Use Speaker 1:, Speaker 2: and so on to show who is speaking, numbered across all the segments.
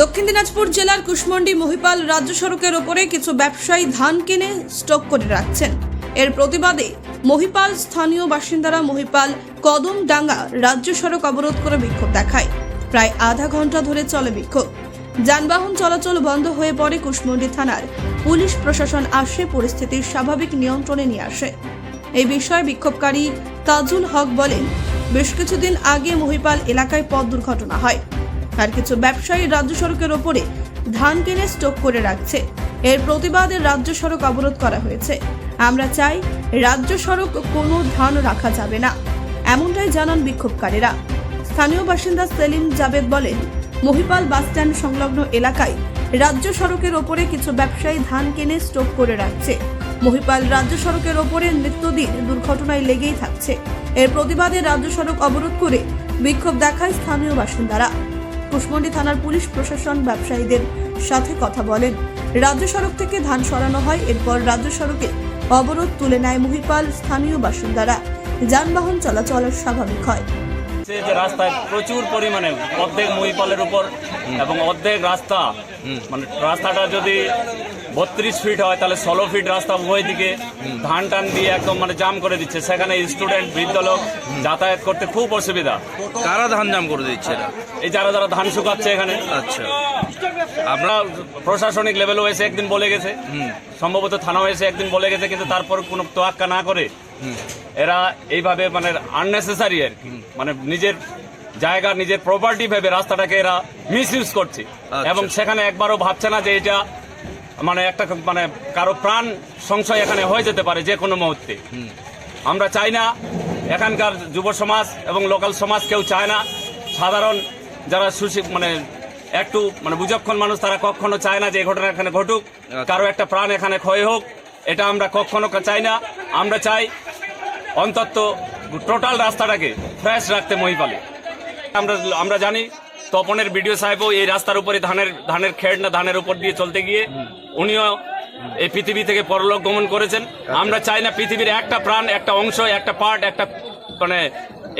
Speaker 1: দক্ষিণ দিনাজপুর জেলার কুশমন্ডি মহিপাল রাজ্য সড়কের ওপরে কিছু ব্যবসায়ী ধান কিনে স্টক করে রাখছেন। এর প্রতিবাদে মহিপাল স্থানীয় বাসিন্দারা মহিপাল কদমডাঙ্গা রাজ্য সড়ক অবরোধ করে বিক্ষোভ দেখায়। প্রায় আধা ঘণ্টা ধরে চলে বিক্ষোভ। যানবাহন চলাচল বন্ধ হয়ে পড়ে কুশমন্ডি থানার। পুলিশ প্রশাসন আসে পরিস্থিতির স্বাভাবিক নিয়ন্ত্রণে নিয়ে আসে। এই বিষয়ে বিক্ষোভকারী তাজুল হক বলেন, বেশ কিছুদিন আগে মহিপাল এলাকায় পথ দুর্ঘটনা হয়। আর কিছু ব্যবসায়ী রাজ্য সড়কের ওপরে ধান কিনে স্টক করে রাখছে। এর প্রতিবাদে রাজ্য সড়ক অবরোধ করা হয়েছে। আমরা চাই রাজ্য সড়ক কোনো ধান রাখা যাবে না। এমনটাই জানান বিক্ষোভকারীরা। স্থানীয় বাসিন্দা সেলিম জাবেদ বলেন, মহিপাল বাসস্ট্যান্ড সংলগ্ন এলাকায় রাজ্য সড়কের ওপরে কিছু ব্যবসায়ী ধান কিনে স্টক করে রাখছে। মহিপাল রাজ্য সড়কের ওপরে নিত্যদিন দুর্ঘটনায় লেগেই থাকছে। এর প্রতিবাদে রাজ্য সড়ক অবরোধ করে বিক্ষোভ দেখায় স্থানীয় বাসিন্দারা। কুশমন্ডি থানার পুলিশ প্রশাসন ব্যবসায়ীদের সাথে কথা বলেন। রাজ্য সড়ক থেকে ধান সরানো হয় এরপর রাজ্য সড়কে অবরোধ তুলে নেয় মহিপাল স্থানীয় বাসিন্দারা। যানবাহন চলাচল স্বাভাবিক হয়।
Speaker 2: যে রাস্তায় প্রচুর পরিমাণে অর্ধেক মহিপালের উপর এবং অর্ধেক রাস্তা মানে রাস্তাটা যদি বত্রিশ ফিট হয় তাহলে ষোলো ফিট রাস্তা উভয় দিকে ধান টান দিয়ে একদম মানে জাম করে দিচ্ছে। সেখানে স্টুডেন্ট বৃদ্ধ লোক যাতায়াত করতে খুব অসুবিধা।
Speaker 3: কারা ধান জাম করে দিচ্ছে
Speaker 2: এই যারা যারা ধান শুকাচ্ছে এখানে।
Speaker 3: আচ্ছা।
Speaker 2: আমরা প্রশাসনিক লেভেলও এসে একদিন বলে গেছে। সম্ভবত থানাও এসে একদিন বলে গেছে কিন্তু তারপর কোনো তোয়াক্কা না করে এরা এইভাবে মানে আননেসেসারি আর কি। মানে নিজের জায়গা নিজের প্রপার্টি ভেবে রাস্তাটাকে এরা মিস ইউজ করছে।
Speaker 3: আচ্ছা।
Speaker 2: এবং সেখানে একবারও ভাবছে না যে এটা মানে একটা মানে কারও প্রাণ সংশয় এখানে হয়ে যেতে পারে যে কোনো মুহূর্তে। আমরা চাই না এখানকার যুব সমাজ এবং লোকাল সমাজ কেউ চায় না। সাধারণ যারা সুশি মানে একটু মানে বুঝক্ষণ মানুষ তারা কখনো চায় না যে এই ঘটনা এখানে ঘটুক। কারও একটা প্রাণ এখানে ক্ষয় হোক এটা আমরা কখনো চাই না। আমরা চাই অন্তত টোটাল রাস্তাটাকে ফ্রেশ রাখতে মহিপালে। আমরা আমরা জানি তপনের বিডিও সাহেবও এই রাস্তার উপরে ধানের ধানের খেড় না ধানের উপর দিয়ে চলতে গিয়ে উনিও এই পৃথিবী থেকে পরলোক গমন করেছেন। আমরা চাই না পৃথিবীর একটা প্রাণ একটা অংশ একটা পার্ট একটা মানে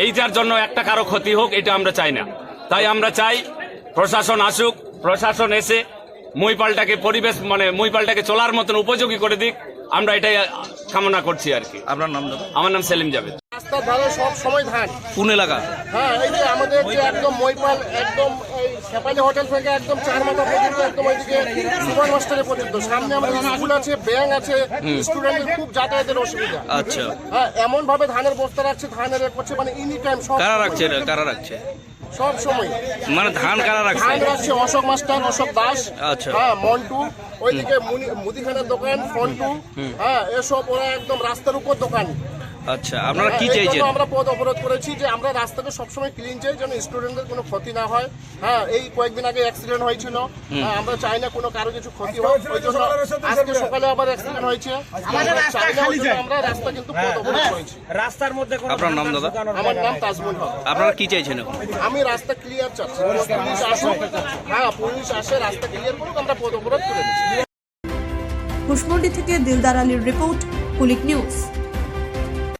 Speaker 2: এইটার জন্য একটা কারও ক্ষতি হোক এটা আমরা চাই না। তাই আমরা চাই প্রশাসন আসুক প্রশাসন এসে মইপালটাকে পরিবেশ মানে মইপালটাকে চলার মতন উপযোগী করে দিক। আমরা এটাই কামনা করছি আর কি।
Speaker 3: আপনার নাম
Speaker 2: আমার নাম সেলিম জাভেদ।
Speaker 4: রাস্তার ধারে সব সময় ধান।
Speaker 3: কোন এলাকা?
Speaker 4: হ্যাঁ এই যে আমাদের যে একদম একদম এই সেপালি হোটেল থেকে একদম চার মাথা পর্যন্ত একদম ওইদিকে সুপার পর্যন্ত। সামনে আমাদের স্কুল আছে ব্যাংক আছে স্টুডেন্টদের খুব যাতায়াতের অসুবিধা।
Speaker 3: আচ্ছা।
Speaker 4: হ্যাঁ এমন ভাবে ধানের বস্তা রাখছে ধানের করছে মানে এনি টাইম সব
Speaker 3: কারা রাখছে এটা? কারা রাখছে?
Speaker 4: সব সময়।
Speaker 3: মানে ধান কারা রাখছে?
Speaker 4: ধান রাখছে অশোক মাস্টার অশোক দাস
Speaker 3: আচ্ছা।
Speaker 4: হ্যাঁ মন্টু ওইদিকে মুদিখানার দোকান ফন্টু হ্যাঁ এসব ওরা একদম রাস্তার উপর দোকান।
Speaker 3: আচ্ছা আপনারা কি
Speaker 4: হ্যাঁ,
Speaker 3: চাইছেন?
Speaker 4: আমরা পথ অবরোধ করেছি যে আমরা রাস্তাকে সবসময় ক্লিন চাই যেন স্টুডেন্টদের কোনো ক্ষতি না হয়। হ্যাঁ এই কয়েকদিন আগে অ্যাক্সিডেন্ট হয়েছিল। হ্যাঁ, আমরা চাই না কোনো কারও কিছু ক্ষতি হোক। আজকে সকালে আবার অ্যাক্সিডেন্ট হয়েছে। আমরা রাস্তা কিন্তু পথ অবরোধ করেছি।
Speaker 3: আপনার নাম দাদা?
Speaker 4: আমার নাম তাজমুল হক।
Speaker 3: আপনারা কি চাইছেন?
Speaker 4: আমি রাস্তা ক্লিয়ার চাচ্ছি। পুলিশ আসুক। হ্যাঁ পুলিশ আসে রাস্তা ক্লিয়ার করুক আমরা পথ অবরোধ করে দিচ্ছি।
Speaker 1: কুশমন্ডি থেকে দিলদার আলীর রিপোর্ট কুলিক নিউজ।